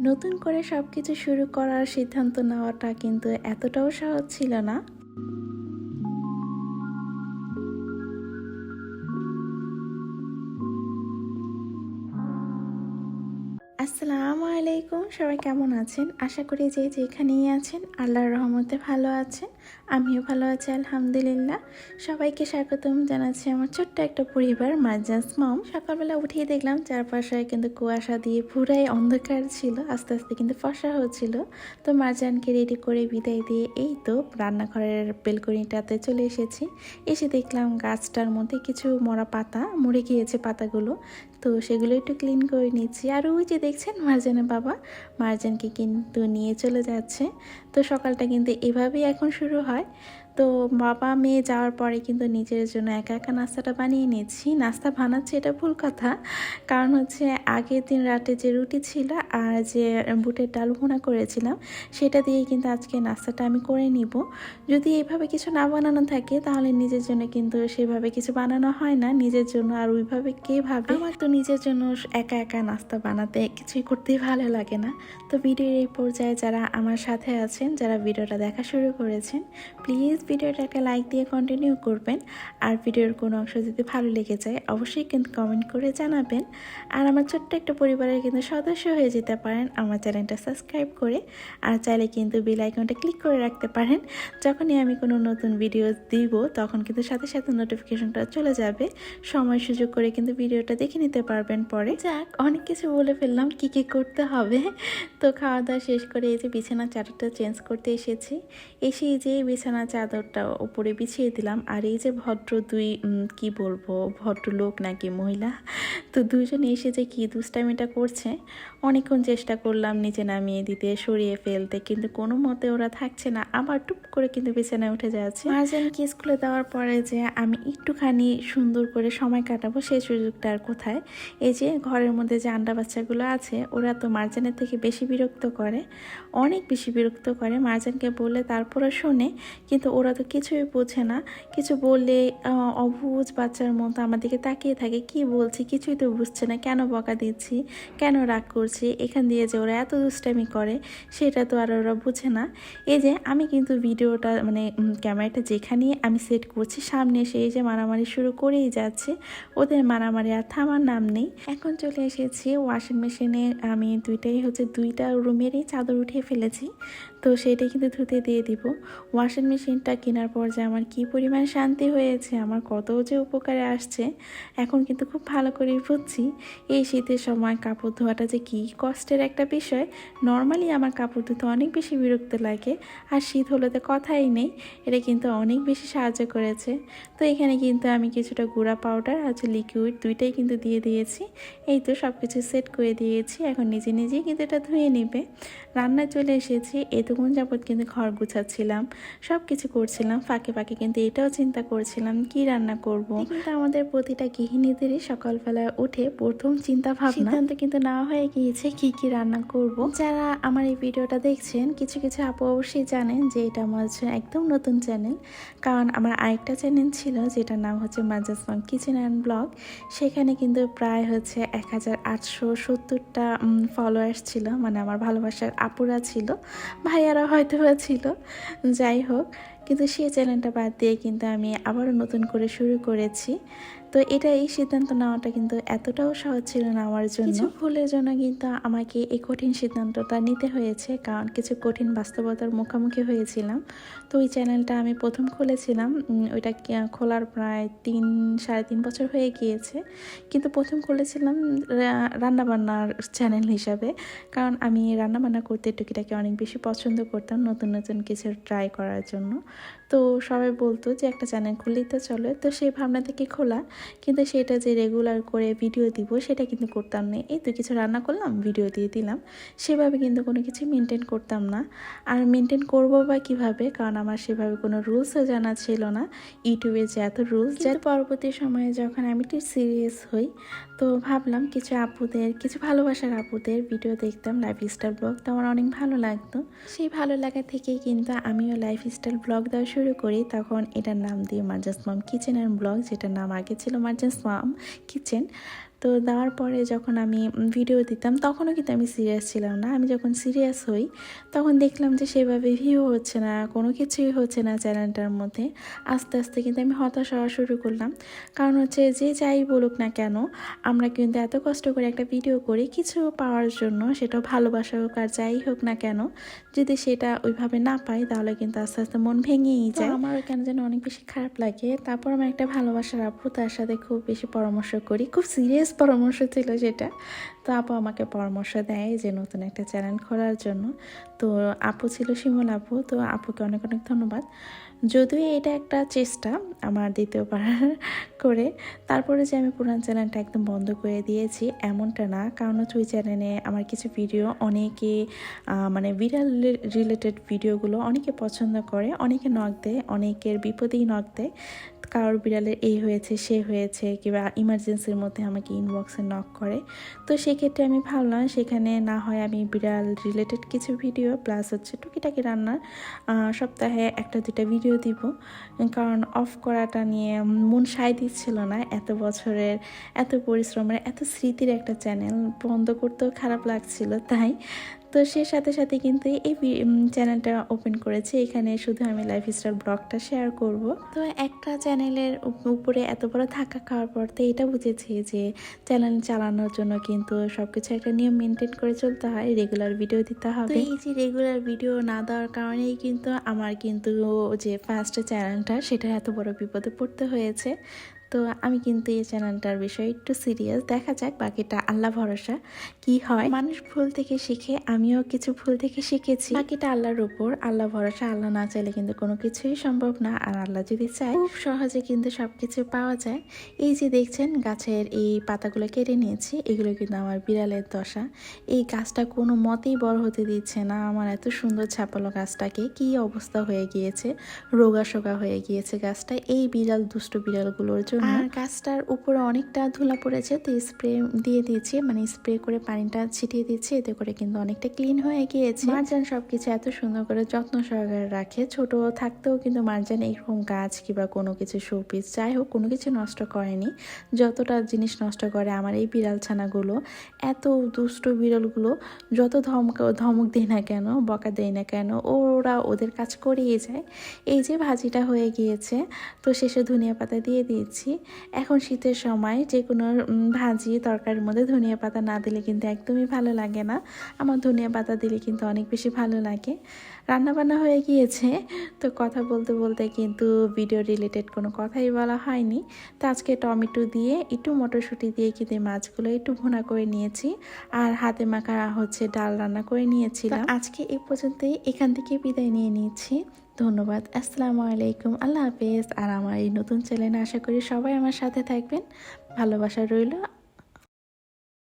নতুন করে সব কিছু শুরু করার সিদ্ধান্ত নেওয়াটা কিন্তু এতটাও সহজ ছিল না। আসসালামু আলাইকুম। সবাই কেমন আছেন? আশা করি যে যেখানেই আছেন, আল্লাহর রহমতে ভালো আছেন। আমিও ভালো আছি, আলহামদুলিল্লাহ। সবাইকে স্বাগতম জানাচ্ছি আমার ছোট্ট একটা পরিবার মার্জাস মম। সকালবেলা উঠিয়ে দেখলাম চারপাশে কিন্তু কুয়াশা দিয়ে পুরাই অন্ধকার ছিল, আস্তে আস্তে কিন্তু ফসা হচ্ছিল। তো মারজানকে রেডি করে বিদায় দিয়ে এই তো রান্নাঘরের বেলকনিটাতে চলে এসেছি। এসে দেখলাম গাছটার মধ্যে কিছু মরা পাতা, মরে গিয়েছে পাতাগুলো। তো সেগুলো একটু ক্লিন করে নিচ্ছি। আর ওই যে দেখছেন মার্জানের বাবা? মার্জানকে কিন্তু নিয়ে চলে যাচ্ছে। তো সকালটা কিন্তু এভাবেই এখন শুরু হয়। তো বাবা মেয়ে যাওয়ার পরে কিন্তু নিজের জন্য একা একা নাস্তাটা বানিয়ে নিয়েছি। নাস্তা বানাচ্ছি এটা ভুল কথা। কারণ হচ্ছে আগের দিন রাতে যে রুটি ছিল আর যে বুটের ডাল ভুনা করেছিলাম, সেটা দিয়ে কিন্তু আজকে নাস্তাটা আমি করে নিব। যদি এইভাবে কিছু না বানানো থাকে, তাহলে নিজের জন্য কিন্তু সেভাবে কিছু বানানো হয় না। নিজের জন্য আর ওইভাবে কে ভাবে? আমার তো নিজের জন্য একা একা নাস্তা বানাতে কিছুই করতেই ভালো লাগে না। তো ভিডিওর এই পর্যায়ে যারা আমার সাথে আছেন, যারা ভিডিওটা দেখা শুরু করেছেন প্লিজ ভিডিওটা একটা লাইক দিয়ে কন্টিনিউ করবেন। আর ভিডিওর কোনো অংশ যদি ভালো লেগে যায়, অবশ্যই কিন্তু কমেন্ট করে জানাবেন। আর আমার ছোট্ট একটা পরিবারের কিন্তু সদস্য হয়ে যেতে পারেন, আমার চ্যানেলটা সাবস্ক্রাইব করে। আর চাইলে কিন্তু বেল আইকনটা ক্লিক করে রাখতে পারেন। যখনই আমি কোনো নতুন ভিডিও দিব, তখন কিন্তু সাথে সাথে নোটিফিকেশনটা চলে যাবে। সময় সুযোগ করে কিন্তু ভিডিওটা দেখে নিতে পারবেন পরে। যাক, অনেক কিছু বলে ফেললাম, কি কি করতে হবে? তো খাওয়া দাওয়া শেষ করে এই যে বিছানার চাদরটা চেঞ্জ করতে এসেছি। এসে যে বিছানা চাদরটা উপরে বিছিয়ে দিলাম। আর এই যে ভদ্র দুই কি বলব, ভদ্রলোক নাকি মহিলা, তো দুজনে এসে যে কি দুষ্টামিটা করছে, অনেকক্ষণ চেষ্টা করলাম নিচে নামিয়ে দিতে, সরিয়ে ফেলতে, কিন্তু কোনো মতে ওরা থাকছে না। আবার টুপ করে কিন্তু বিছানায় উঠে যাচ্ছে। মার্জানকে স্কুলে দেওয়ার পরে যে আমি একটুখানি সুন্দর করে সময় কাটাবো, সেই সুযোগটা আর কোথায়? এই যে ঘরের মধ্যে যে আন্ডা বাচ্চাগুলো আছে, ওরা তো মার্জানের থেকে বেশি বিরক্ত করে, অনেক বেশি বিরক্ত করে। মার্জানকে বলে তারপরে শোনে, কিন্তু ওরা তো কিছুই বোঝে না। কিছু বললে অবুঝ বাচ্চার মতো আমার দিকে তাকিয়ে থাকে। কি বলছি? কিছুই তো বুঝছে না। কেন বকা দিচ্ছি? কেন রাগ করছি? এখান দিয়ে যে ওরা এত দুষ্টামি করে, সেটা তো আর ওরা বুঝে না। এই যে, আমি কিন্তু ভিডিওটা মানে ক্যামেরাটা যেখানে আমি সেট করছি, সামনে এসে এই যে মারামারি শুরু করেই যাচ্ছে। ওদের মারামারি আর থামার নাম নেই। এখন চলে এসেছি ওয়াশিং মেশিনে আমি দুইটাই হচ্ছে দুইটা রুমেরই চাদর উঠিয়ে ফেলেছি। তো সেইটা কিন্তু ধুতে দিয়ে দিব। ওয়াশিং মেশিনটা কেনার পর যে আমার কি পরিমাণ শান্তি হয়েছে, আমার কত যে উপকারে আসছে, এখন কিন্তু খুব ভালো করেই বুঝছি। এই শীতের সময় কাপড় ধোয়াটা যে কী কষ্টের একটা বিষয়। নর্মালি আমার কাপড় ধুতে অনেক বেশি বিরক্ত লাগে, আর শীত হলে তো কথাই নেই, এটা কিন্তু অনেক বেশি সাহায্য করেছে। তো এখানে কিন্তু আমি কিছুটা গুঁড়া পাউডার আর লিকুইড দুইটাই কিন্তু দিয়ে দিয়েছি। এই তো সব কিছু সেট করে দিয়েছি, এখন নিজে নিজেই কিন্তু এটা ধুয়ে নেবে। রান্নায় চলে এসেছি এতক্ষণ যাবৎ কিন্তু ঘর গুছাচ্ছিলাম সব কিছু করছিলাম ফাঁকে ফাঁকে কিন্তু এটাও চিন্তা করছিলাম কি রান্না করব? কিন্তু আমাদের প্রতিটা গৃহিণীদেরই সকালবেলায় উঠে প্রথম চিন্তা ভাবনা। সিদ্ধান্ত কিন্তু নেওয়া হয়ে গিয়েছে কি কি রান্না করব। যারা আমার এই ভিডিওটা দেখছেন কিছু কিছু আপু অবশ্যই জানেন যে এটা আমার হচ্ছে একদম নতুন চ্যানেল। কারণ আমার আরেকটা চ্যানেল ছিল যেটার নাম হচ্ছে মাজাসমান কিচেন অ্যান্ড ব্লগ। সেখানে কিন্তু প্রায় হচ্ছে এক হাজার আটশো সত্তরটা ফলোয়ার্স ছিল মানে আমার ভালোবাসার আপুরা ছিল। ভাইয়ারা হয়তো বা ছিল। যাই হোক, কিন্তু সেই চ্যানেলটা বাদ দিয়ে কিন্তু আমি আবারও নতুন করে শুরু করেছি। তো এটা এই সিদ্ধান্ত নেওয়াটা কিন্তু এতটাও সহজ ছিল না আমার জন্য। কিছু ভুলের জন্য কিন্তু আমাকে এই কঠিন সিদ্ধান্তটা নিতে হয়েছে, কারণ কিছু কঠিন বাস্তবতার মুখোমুখি হয়েছিলাম। তো ওই চ্যানেলটা আমি প্রথম খুলেছিলাম ওইটা খোলার প্রায় তিন, সাড়ে তিন বছর হয়ে গিয়েছে। কিন্তু প্রথম খুলেছিলাম রান্নাবান্নার চ্যানেল হিসাবে, কারণ আমি রান্নাবান্না করতে টুকিটাকে অনেক বেশি পছন্দ করতাম নতুন নতুন কিছু ট্রাই করার জন্য। তো সবাই বলতো যে, একটা চ্যানেল খুললেই তো চলে। তো সেই ভাবনা থেকে খোলা কিন্তু সেটা যে রেগুলার করে ভিডিও দিব সেটা কিন্তু করতাম না। এই তো কিছু রান্না করলাম ভিডিও দিয়ে দিলাম। সেভাবে কিন্তু কোনো কিছু মেনটেন করতাম না। আর মেনটেন করব বা কীভাবে? কারণ আমার সেভাবে কোনো রুলসও জানা ছিল না। ইউটিউবে যে এত রুলস যার পরবর্তী সময়ে যখন আমি একটু সিরিয়াস হই তো ভাবলাম কিছু আপুদের, কিছু ভালোবাসার আপুদের ভিডিও দেখতাম লাইফ স্টাইল ব্লগ তো আমার অনেক ভালো লাগতো। সেই ভালো লাগা থেকেই কিন্তু আমিও লাইফ স্টাইল ব্লগ দেওয়া শুরু করি। তখন এটার নাম দিয়ে মার্জাস মাম কিচেন অ্যান্ড ব্লগ যেটার নাম আগে ছিল মার্জাস মাম কিচেন তো দেওয়ার পরে যখন আমি ভিডিও দিতাম তখনও কিন্তু আমি সিরিয়াস ছিলাম না। আমি যখন সিরিয়াস হই তখন দেখলাম যে সেভাবে ভিউ হচ্ছে না কোনো কিছুই হচ্ছে না চ্যানেলটার মধ্যে। আস্তে আস্তে কিন্তু আমি হতাশ হওয়া শুরু করলাম। কারণ হচ্ছে যে যাই বলুক না কেন আমরা কিন্তু এত কষ্ট করে একটা ভিডিও করি কিছু পাওয়ার জন্য সেটা ভালোবাসা হোক আর যাই হোক না কেন যদি সেটা ওইভাবে না পাই তাহলে কিন্তু আস্তে আস্তে মন ভেঙেই যায়। আমারও কেন যেন অনেক বেশি খারাপ লাগে। তারপর আমার একটা ভালোবাসার আপু তার সাথে খুব বেশি পরামর্শ করি। খুব সিরিয়াস পরামর্শ ছিল যেটা, তো আপু আমাকে পরামর্শ দেয় যে নতুন একটা চ্যানেল খোলার জন্য। তো আপু ছিল শিমল আপু, তো আপুকে অনেক অনেক ধন্যবাদ। যদিও এটা একটা চেষ্টা আমার দ্বিতীয়বার করে, তারপরে যে আমি পুরান চ্যানেলটা একদম বন্ধ করে দিয়েছি, এমনটা না। কারণ হচ্ছে ওই চ্যানেলে আমার কিছু ভিডিও অনেকে মানে বিড়াল রিলেটেড ভিডিওগুলো অনেকে পছন্দ করে, অনেকে নখ দেয়, অনেকের বিপদেই নখ দেয়। কারোর বিড়ালের এই হয়েছে, সে হয়েছে কিংবা ইমার্জেন্সির মধ্যে আমাকে ইনবক্সে নক করে। তো সেক্ষেত্রে আমি ভাবলাম সেখানে না হয় আমি বিড়াল রিলেটেড কিছু ভিডিও প্লাস হচ্ছে টুকিটাকি রান্নার সপ্তাহে একটা দুটা ভিডিও দিব। কারণ অফ করাটা নিয়ে মন সায় দিচ্ছিল না। এত বছরের, এত পরিশ্রমের, এত স্মৃতির একটা চ্যানেল বন্ধ করতেও খারাপ লাগছিল, তাই তো সে সাথে সাথে কিন্তু এই চ্যানেলটা ওপেন করেছে। এখানে শুধু আমি লাইফস্টাইল ব্লগটা শেয়ার করব। তো একটা চ্যানেলের উপরে এত বড় ধাক্কা খাওয়ার পর তো এটা বুঝেছি যে চ্যানেল চালানোর জন্য কিন্তু সবকিছু একটা নিয়ম মেনটেন করে চলতে হয়। রেগুলার ভিডিও দিতে হবে। এই যে রেগুলার ভিডিও না দেওয়ার কারণেই কিন্তু আমার কিন্তু যে ফার্স্ট চ্যানেলটা সেটা এত বড় বিপদে পড়তে হয়েছে। তো আমি কিন্তু এই চ্যানেলটার বিষয়ে একটু সিরিয়াস দেখা যাক বাকিটা আল্লাহ ভরসা কি হয়। মানুষ ভুল থেকে শিখে, আমিও কিছু ভুল থেকে শিখেছি। বাকিটা আল্লাহর উপর, আল্লাহ ভরসা, আল্লাহ না চাইলে কিন্তু কোনো কিছুই সম্ভব না। আর আল্লাহ যদি চায়, খুব সহজে কিন্তু সবকিছু পাওয়া যায়। এই যে দেখছেন, গাছের এই পাতাগুলো কেটে নিয়েছি, এগুলো কিন্তু আমার বিড়ালের দশা। এই গাছটা কোনো মতেই বড় হতে দিচ্ছে না। আমার এত সুন্দর ছাপালো গাছটাকে, কি অবস্থা হয়ে গিয়েছে, রোগা সোগা হয়ে গিয়েছে গাছটা। এই বিড়াল, দুষ্ট বিড়ালগুলোর জন্য আর গাছটার উপরে অনেকটা ধুলা পড়েছে তো স্প্রে দিয়ে দিয়েছি মানে স্প্রে করে পানিটা ছিটিয়ে দিচ্ছি এতে করে কিন্তু অনেকটা ক্লিন হয়ে গিয়েছে। মারজান সবকিছু এত সুন্দর করে যত্ন সহকারে রাখে ছোট থাকতেও কিন্তু মারজান এরকম গাছ কিংবা কোনো কিছু শোপিস যাই হোক কোনো কিছু নষ্ট করেনি। যতটা জিনিস নষ্ট করে আমার এই বিড়াল ছানাগুলো এত দুষ্ট বিড়ালগুলো যত ধমক ধমক দেয় না কেন বকা দেয় না কেন ওরা ওদের কাজ করিয়ে যায়। এই যে ভাজিটা হয়ে গিয়েছে তো শেষে ধনিয়া পাতা দিয়ে দিয়েছি। এখন শীতের সময় যে কোনো ভাজি তরকারির মধ্যে ধনিয়া পাতা না দিলে কিন্তু একদমই ভালো লাগে না। আমার ধনিয়া পাতা দিলে কিন্তু অনেক বেশি ভালো লাগে। রান্নাবান্না হয়ে গিয়েছে। তো কথা বলতে বলতে কিন্তু ভিডিও রিলেটেড কোনো কথাই বলা হয়নি। তো আজকে টমেটো দিয়ে একটু মটরশুঁটি দিয়ে কিন্তু মাছগুলো একটু ভুনা করে নিয়েছি। আর হাতে মাখা হচ্ছে ডাল রান্না করে নিয়েছিলাম। আজকে এই পর্যন্তই। এখান থেকে বিদায় নিয়ে নিচ্ছি। ধন্যবাদ। আসসালামু আলাইকুম। আল্লাহ হাফেজ। আর আমার এই নতুন চ্যানেলে আশা করি সবাই আমার সাথে থাকবেন। ভালোবাসা রইল।